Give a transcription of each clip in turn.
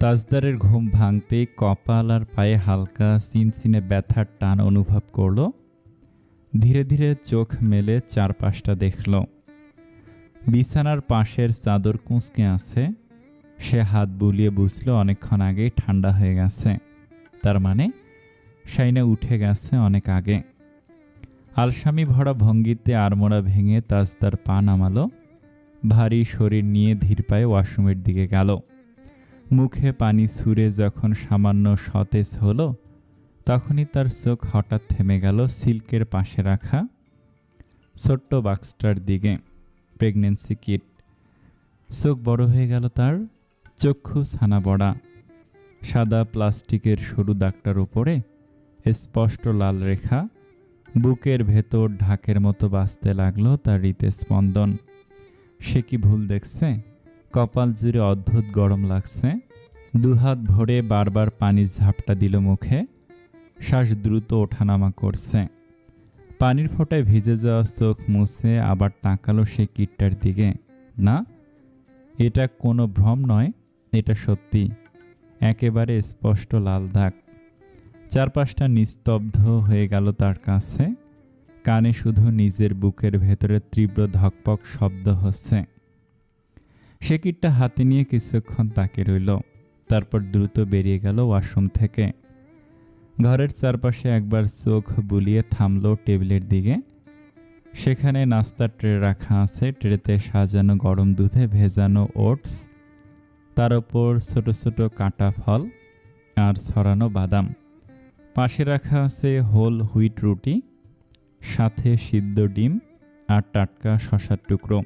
তাজদারের ঘুম ভাঙতে কপাল আর পায়ে হালকা সিনসিনে ব্যথার টান অনুভব করল। ধীরে ধীরে চোখ মেলে চারপাশটা দেখল। বিছানার পাশের চাদর কুঁচকে আছে। সে হাত বুলিয়ে বুঝল অনেকক্ষণ আগেই ঠান্ডা হয়ে গেছে। তার মানে সাইনা উঠে গেছে অনেক আগে। আলসামি ভরা ভঙ্গিতে আড়মোড়া ভেঙে তাজদার পা নামালো। ভারী শরীর নিয়ে ধীর পায়ে ওয়াশরুমের দিকে গেল। মুখে পানি ছুঁড়ে যখন সামান্য সতেজ হলো, তখনই তার চোখ হঠাৎ থেমে গেল সিল্কের পাশে রাখা ছোট্ট বাক্সটার দিকে। Pregnancy kit. চোখ বড় হয়ে গেল তার চক্ষু ছানা বড়া। সাদা প্লাস্টিকের সরু দাগটার উপরে স্পষ্ট লাল রেখা। বুকের ভেতর ঢাকের মতো বাঁচতে লাগল তার হৃতে স্পন্দন সে কি ভুল দেখছে? কপাল জুড়ে অদ্ভুত গরম লাগছে। দুহাত ভরে বারবার পানির ঝাপটা দিল মুখে। শ্বাস দ্রুত ওঠানামা করছে। পানির ফোঁটায় ভিজে যাওয়া চোখ মুছে আবার তাকালো সেই কিটটার দিকে। না, এটা কোনো ভ্রম নয়, এটা সত্যি। একেবারে স্পষ্ট লাল দাগ। চারপাশটা নিস্তব্ধ হয়ে গেল তার কাছে। কানে শুধু নিজের বুকের ভেতরে তীব্র ধকপক শব্দ হচ্ছে। সে কিটটা হাতে নিয়ে কিছুক্ষণ তাকে রইল। তারপর দ্রুত বেরিয়ে গেল ওয়াশরুম থেকে। ঘরের চারপাশে একবার চোখ বুলিয়ে থামল টেবিলের দিকে। সেখানে নাস্তার ট্রে রাখা আছে, ট্রেতে সাজানো গরম দুধে ভেজানো ওটস, তার ওপর ছোট ছোট কাঁটা ফল আর ছড়ানো বাদাম। পাশে রাখা আছে হোল হুইট রুটি, সাথে সিদ্ধ ডিম আর টাটকা শশার টুকরো।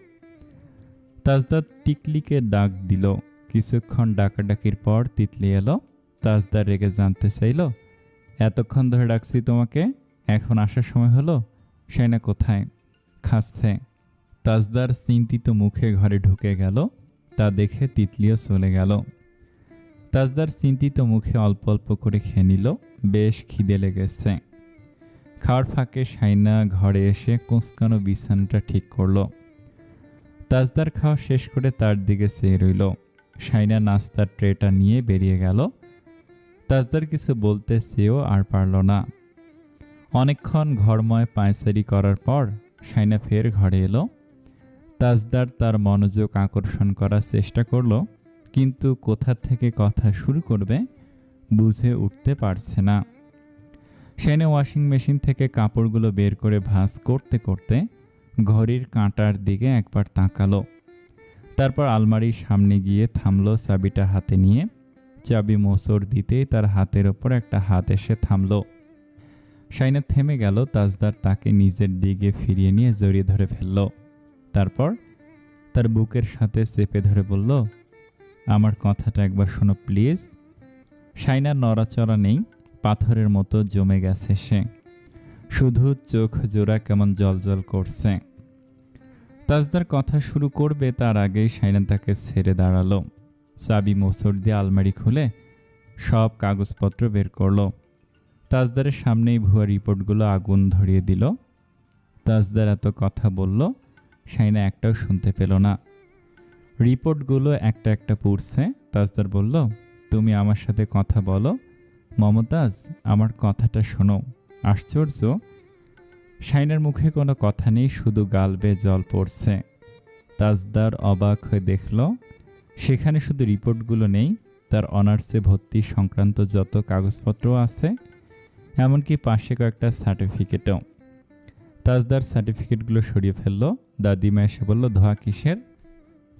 তাজদার টিকলিকে ডাক দিল। কিছুক্ষণ ডাকাডাকির পর তিতলি এলো, তাজদার রেগে জানতে চাইল, এতক্ষণ ধরে ডাকছি তোমাকে, এখন আসার সময় হলো সেনা কোথায়? খাসছে তাজদার চিন্তিত মুখে ঘরে ঢুকে গেল, তা দেখে তিতলিও চলে গেল। তাজদার চিন্তিত মুখে অল্প অল্প করে খেয়ে নিল, বেশ খিদে লেগেছে। খাওয়ার ফাঁকে সাইনা ঘরে এসে কোঁচকানো বিছানাটা ঠিক করল। তাজদার খাওয়া শেষ করে তার দিকে চেয়ে রইল। সাইনা নাস্তার ট্রেটা নিয়ে বেরিয়ে গেল। তাজদার কিছু বলতে চেয়েও আর পারল না। অনেকক্ষণ ঘরময় পায়চারি করার পর সাইনা ফের ঘরে এলো। তাজদার তার মনোযোগ আকর্ষণ করার চেষ্টা করল, কিন্তু কোথা থেকে কথা শুরু করবে বুঝে উঠতে পারছে না। সেনে ওয়াশিং মেশিন থেকে কাপড়গুলো বের করে ভাঁজ করতে করতে ঘড়ির কাঁটার দিকে একবার তাকালো। তারপর আলমারির সামনে গিয়ে থামলো চাবিটা হাতে নিয়ে। চাবি মোচড় দিতেই তার হাতের ওপর একটা হাত এসে থামলো। সাইনা থেমে গেল, তাজদার তাকে নিজের দিকে ফিরিয়ে নিয়ে জড়িয়ে ধরে ফেলল। তারপর তার বুকের সাথে চেপে ধরে বলল, আমার কথাটা একবার শোনো প্লিজ। সাইনার নড়াচড়া নেই, পাথরের মতো জমে গেছে সে। শুধু চোখ জোড়া কেমন জলজল করছে। তাজদার কথা শুরু করবে তার আগেই সাইনা তাকে ছেড়ে দাঁড়াল। চাবি মোসর দিয়ে আলমারি খুলে সব কাগজপত্র বের করল। তাজদারের সামনেই ভুয়া রিপোর্টগুলো আগুন ধরিয়ে দিল। তাজদার এত কথা বলল সাইনা একটাও শুনতে পেল না। রিপোর্টগুলো একটা একটা পড়ছে। তাজদার বলল, তুমি আমার সাথে কথা বলো। মমতাজ, আমার কথাটা শোনো। আশ্চর্য সাইনার মুখে কোনো কথা নেই, শুধু গাল বেয়ে জল পড়ছে। তাজদার অবাক হয়ে দেখল, সেখানে শুধু রিপোর্টগুলো নেই, তার অনার্সে ভর্তি সংক্রান্ত যত কাগজপত্র আছে, এমনকি পাশে কয়েকটা সার্টিফিকেটও। তাজদার সার্টিফিকেটগুলো সরিয়ে ফেলল, দাদিমা এসে বলল, ধোয়া কিসের?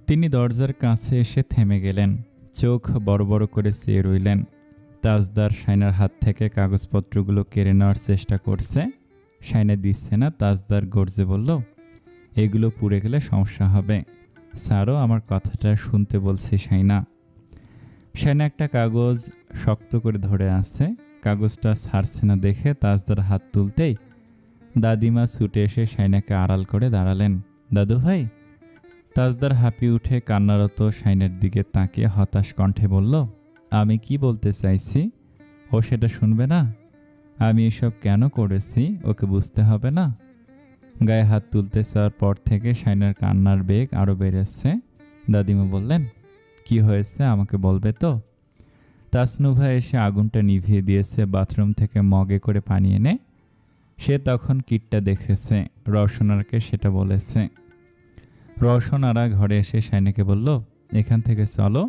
তিনি দরজার কাছে এসে থেমে গেলেন, চোখ বড় বড় করে চেয়ে রইলেন। তাজদার সাইনার হাত থেকে কাগজপত্রগুলো কেড়ে নেওয়ার চেষ্টা করছে সাইনা দিচ্ছে না, তাজদার গর্জে বলল, এগুলো পুড়ে গেলে সমস্যা হবে। স্যারও আমার কথাটা শুনতে বলছে সাইনা সাইনা একটা কাগজ শক্ত করে ধরে আসছে কাগজটা ছাড়ছে না দেখে তাজদার হাত তুলতেই দাদিমা ছুটে এসে সাইনাকে আড়াল করে দাঁড়ালেন। দাদু ভাই? তাজদার হাঁপিয়ে উঠে কান্নারত সাইনের দিকে তাকিয়ে হতাশ কণ্ঠে বলল, আমি কি বলতে চাইছি? ও সেটা শুনবে না? আমি এসব কেন করেছি? ওকে বুঝতে হবে না। গায়ে হাত তুলতে চাওয়ার পর থেকে সাইনার কান্নার বেগ আরও বেড়েছে। দাদিমা বললেন, কি হয়েছে আমাকে বলবে তো? তাসনুভা এসে আগুনটা নিভিয়ে দিয়েছে, বাথরুম থেকে মগে করে পানি এনে। সে তখন কিটটা দেখেছে, রওশনারকে সেটা বলেছে। রওশনারা ঘরে এসে সাইনাকে বলল, এখান থেকে চলো।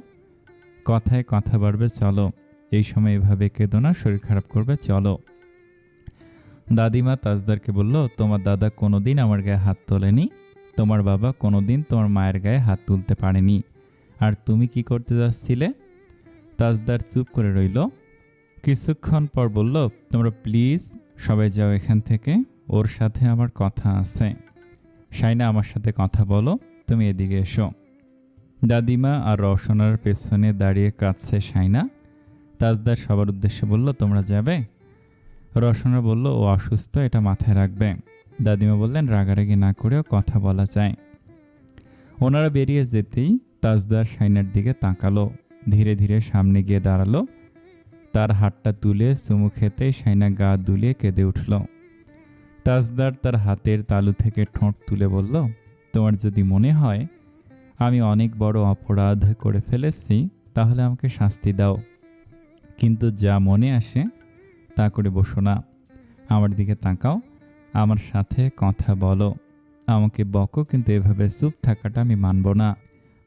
কথায় কথা বাড়বে, চলো। এই সময় এভাবে কেঁদো না, শরীর খারাপ করবে, চলো। দাদিমা তাজদারকে বলল, তোমার দাদা কোনোদিন আমার গায়ে হাত তোলেনি, তোমার বাবা কোনোদিন তোমার মায়ের গায়ে হাত তুলতে পারেনি। আর তুমি কি করতে যাচ্ছিলে? তাজদার চুপ করে রইল। কিছুক্ষণ পর বলল, তোমরা প্লিজ সবাই যাও এখান থেকে, ওর সাথে আমার কথা আছে। সাইনা আমার সাথে কথা বলো, তুমি এদিকে এসো। দাদিমা আর রওশনার পেছনে দাঁড়িয়ে কাঁদছে সাইনা তাজদার সবার উদ্দেশ্যে বলল, তোমরা যাবে? রওশনা বলল, ও অসুস্থ, এটা মাথায় রাখবে। দাদিমা বললেন, রাগারাগি না করেও কথা বলা যায়। ওনারা বেরিয়ে যেতেই তাজদার সাইনার দিকে তাকালো। ধীরে ধীরে সামনে গিয়ে দাঁড়াল। তার হাতটা তুলে চুমু খেতেই সাইনা গা দুলিয়ে কেঁদে উঠল। তাজদার তার হাতের তালু থেকে ঠোঁট তুলে বলল, তোমার যদি মনে হয় আমি অনেক বড় অপরাধ করে ফেলেছি, তাহলে আমাকে শাস্তি দাও। কিন্তু যা মনে আসে তা করে বসো না। আমার দিকে তাকাও, আমার সাথে কথা বলো। আমাকে বকো, কিন্তু এভাবে চুপ থাকাটা আমি মানব না।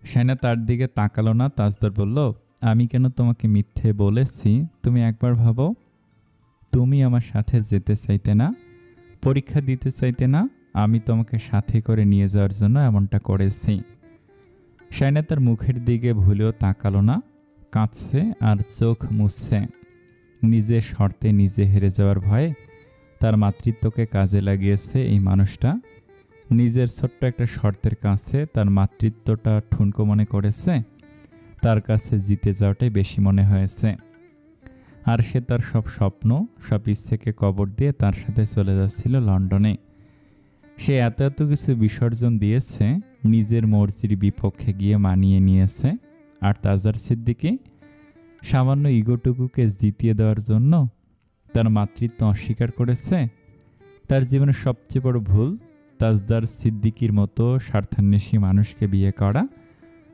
সাইনা তার দিকে তাকালো না, তাজদার বলল, আমি কেন তোমাকে মিথ্যে বলেছি? তুমি একবার ভাবো। তুমি আমার সাথে যেতে চাইতে না, পরীক্ষা দিতে চাইতে না, আমি তোমাকে সাথে করে নিয়ে যাওয়ার জন্য এমনটা করেছি। সাইনা তার মুখের দিকে ভুলেও তাকালো না, কাঁদছে আর চোখ মুছছে। নিজের শর্তে নিজে হেরে যাওয়ার ভয়ে তার মাতৃত্বকে কাজে লাগিয়েছে এই মানুষটা। নিজের ছোট্ট একটা শর্তের কাছে তার মাতৃত্বটা ঠুনকো মনে করেছে। তার কাছে জিতে যাওয়াটাই বেশি মনে হয়েছে। আর সে তার সব স্বপ্ন, সব ইচ্ছেকে কবর দিয়ে তার সাথে চলে যাচ্ছিল লন্ডনে। সে এত এত কিছু বিসর্জন দিয়েছে, নিজের মর্জির বিপক্ষে গিয়ে মানিয়ে নিয়েছে। আর তাজার সিদ্দিকি সামান্য ইগোটুকুকে জিতিয়ে দেওয়ার জন্য তার মাতৃত্ব অস্বীকার করেছে। তার জীবনের সবচেয়ে বড় ভুল তাজদার সিদ্দিকির মতো স্বার্থান্বেষী মানুষকে বিয়ে করা,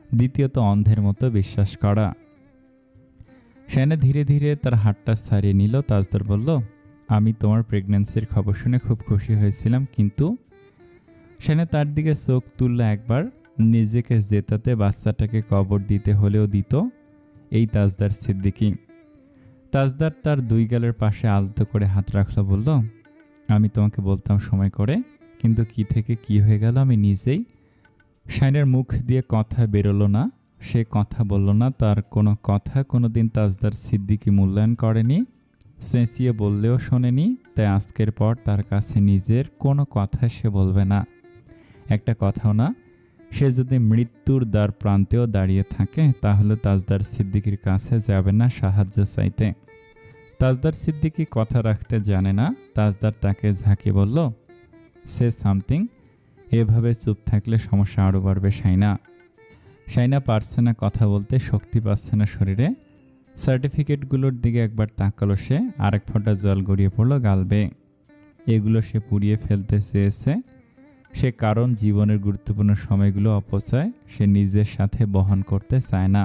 দ্বিতীয়ত অন্ধের মতো বিশ্বাস করা। সেনা ধীরে ধীরে তার হাতটা ছাড়িয়ে নিল। তাজদার বলল, আমি তোমার প্রেগন্যান্সির খবর শুনে খুব খুশি হয়েছিলাম, কিন্তু সেনা তার দিকে চোখ তুলল একবার নিজেকে জেতাতে বাচ্চাটাকে কবর দিতে হলেও দিত। এই তাজদার সিদ্দিকি। তাজদার তার দুই গালের পাশে আলতো করে হাত রাখল, বলল, আমি তোমাকে বলতাম সময় করে, কিন্তু কি থেকে কি হয়ে গেল আমি নিজেই শাইনের মুখ দিয়ে কথা বেরোলো না। সে কথা বলল না, তার কোনো কথা কোনো দিন তাজদার সিদ্দিকি মূল্যায়ন করেনি চেঁচিয়ে বললেও শোনেনি, তাই আজকের পর তার কাছে নিজের কোনো কথা সে বলবে না। একটা কথাও না সে যদি মৃত্যুর দ্বার প্রান্তেও দাঁড়িয়ে থাকে, তাহলে তাজদার সিদ্দিকির কাছে যাবে না সাহায্য চাইতে। তাজদার সিদ্দিকি কথা রাখতে জানে না। তাজদার তাকে ঝাঁকি বলল, সে সামথিং। এভাবে চুপ থাকলে সমস্যা আরও বাড়বে সাইনা সাইনা পারছে না কথা বলতে, শক্তি পাচ্ছে না শরীরে। সার্টিফিকেটগুলোর দিকে একবার তাকালো সে, আরেক ফোঁটা জল গড়িয়ে পড়ল গালবে। এগুলো সে পুড়িয়ে ফেলতে চেয়েছে। সে কারণ জীবনের গুরুত্বপূর্ণ সময়গুলো অপচয় সে নিজের সাথে বহন করতে চায় না।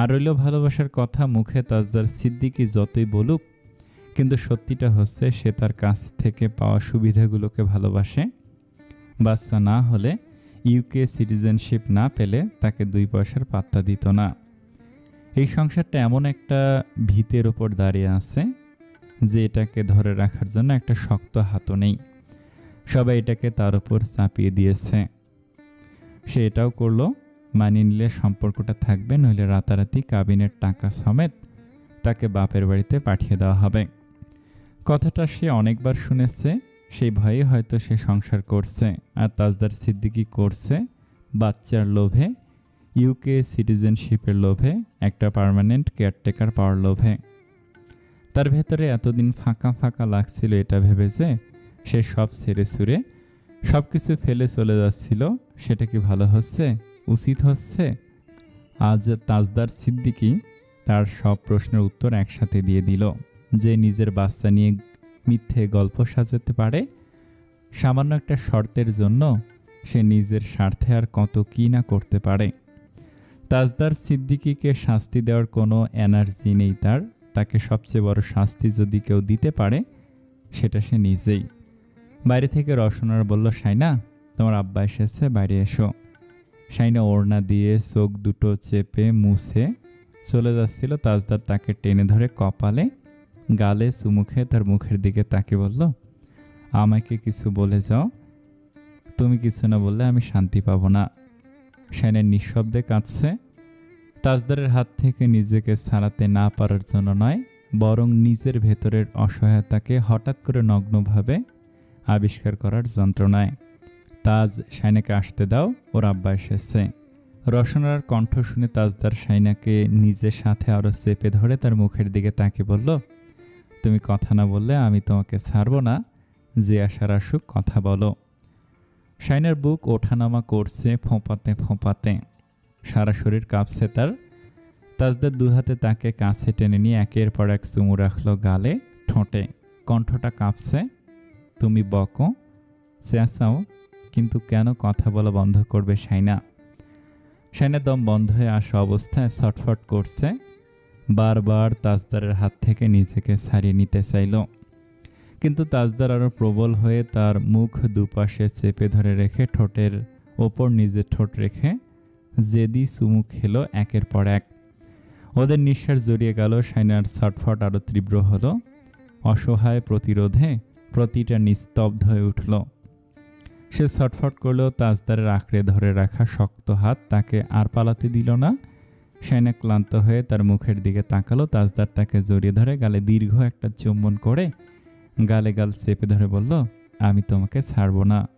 আর রইল ভালোবাসার কথা মুখে তাজদার সিদ্দিকি যতই বলুক, কিন্তু সত্যিটা হচ্ছে সে তার কাছ থেকে পাওয়া সুবিধাগুলোকে ভালোবাসে। বাচ্চা না হলে ইউকে সিটিজেনশিপ না পেলে তাকে দুই পয়সার পাত্তা দিত না। এই সংসারটা এমন একটা ভিতের ওপর দাঁড়িয়ে আছে যে এটাকে ধরে রাখার জন্য একটা শক্ত হাতও নেই। সবাই এটাকে তার উপর চাপিয়ে দিয়েছে। সে এটাও করল, মানিয়ে নিলে সম্পর্কটা থাকবে, নইলে রাতারাতি কাবিনের টাকা সমেত তাকে বাপের বাড়িতে পাঠিয়ে দেওয়া হবে। কথাটা সে অনেকবার শুনেছে, সেই ভয়ে হয়তো সে সংসার করছে আর তাজদার সিদ্দিকি করছে বাচ্চার লোভে ইউকে সিটিজেনশিপের লোভে, একটা পার্মানেন্ট কেয়ারটেকার পাওয়ার লোভে। তার ভেতরে এতদিন ফাঁকা ফাঁকা লাগছিল এটা ভেবেছে সে সব ছেড়ে সুরে সব কিছু ফেলে চলে যাচ্ছিল। সেটা কি ভালো হচ্ছে? উচিত হচ্ছে? আজ তাজদার সিদ্দিকি তার সব প্রশ্নের উত্তর একসাথে দিয়ে দিল। যে নিজের বাচ্চা নিয়ে মিথ্যে গল্প সাজাতে পারে, সামান্য একটা শর্তের জন্য সে নিজের স্বার্থে আর কত কী না করতে পারে। তাজদার সিদ্দিকিকে শাস্তি দেওয়ার কোনো এনার্জি নেই তার। তাকে সবচেয়ে বড় শাস্তি যদি কেউ দিতে পারে, সেটা সে নিজেই। বাইরে থেকে রসনার বলল সাইনা তোমার আব্বা এসেছে, বাইরে এসো। সাইনা ওড়না দিয়ে চোখ দুটো চেপে মুছে চলে যাচ্ছিল তাজদার তাকে টেনে ধরে কপালে, গালে চুমুখে তার মুখের দিকে তাকে বলল, আমাকে কিছু বলে যাও। তুমি কিছু না বললে আমি শান্তি পাবো না। সাইনের নিঃশব্দে কাঁদছে। তাজদারের হাত থেকে নিজেকে ছাড়াতে না পারার জন্য নয়, বরং নিজের ভেতরের অসহায়তাকে হঠাৎ করে নগ্নভাবে আবিষ্কার করার যন্ত্রণায়। তাজ সাইনাকে আসতে দাও, ওর আব্বা এসেছে। রসনার কণ্ঠ শুনে তাজদার সাইনাকে নিজের সাথে আরও চেপে ধরে তার মুখের দিকে তাকে বলল, তুমি কথা না বললে আমি তোমাকে ছাড়বো না। যে আসার আসুক, কথা বলো। সাইনার বুক ওঠানামা করছে ফোঁপাতে ফোঁপাতে। সারা শরীর কাঁপছে তার। তাজদার দুহাতে তাকে কাছে টেনে নিয়ে একের পর এক চুমু রাখল গালে, ঠোঁটে। কণ্ঠটা কাঁপছে। তুমি বকো চেঁচাও কিন্তু কেন কথা বলা বন্ধ করবে সাইনা সাইনা দম বন্ধ হয়ে আসা অবস্থায় ছটফট করছে, বারবার তাজদারের হাত থেকে নিজেকে ছাড়িয়ে নিতে চাইল। কিন্তু তাজদার আরও প্রবল হয়ে তার মুখ দুপাশে চেপে ধরে রেখে ঠোঁটের ওপর নিজের ঠোঁট রেখে জেদি চুমু খেলো একের পর এক। ওদের নিঃশ্বাস জড়িয়ে গেল সাইনার ছটফট আরও তীব্র হলো। অসহায় প্রতিরোধে প্রতিটা নিস্তব্ধ হয়ে উঠল। সে ছটফট করলেও তাজদারের আঁকড়ে ধরে রাখা শক্ত হাত তাকে আর পালাতে দিল না। সাইনা ক্লান্ত হয়ে তার মুখের দিকে তাকালো। তাজদার তাকে জড়িয়ে ধরে গালে দীর্ঘ একটা চুম্বন করে গালে গাল চেপে ধরে বলল, আমি তোমাকে ছাড়বো না।